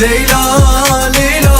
Leyla Leyla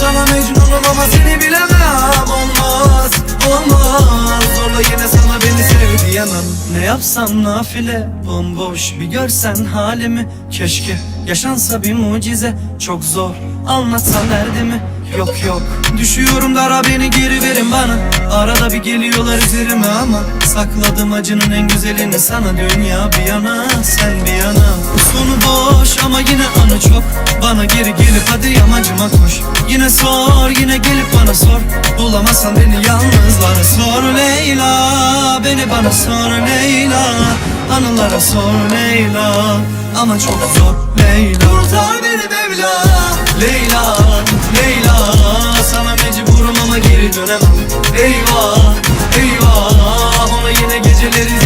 Sana mecnunum ama seni bilemem Olmaz olmaz. Zorla yine sana beni sev diyemem Ne yapsam nafile Bomboş bir görsen halimi. Keşke yaşansa bir mucize Çok zor anlatsan derdimi. Yok yok Düşüyorum dara beni geri verin bana. Arada bir geliyorlar üzerime ama Sakladım acının en güzelini sana. Dünya bir yana sen bir yana. Sonu boş ama yine anı çok. Bana geri gelip hadi yamacıma koş. Yine sor yine gelip bana sor. Bulamazsan beni yalnızlara sor Leyla. Beni bana sor Leyla. Anılara sor Leyla. Ama çok zor Leyla. Kurtar beni Mevla. Leyla Leyla. Sana mecburum ama geri dönemem. Eyvah Eyvah. Ona yine geceleri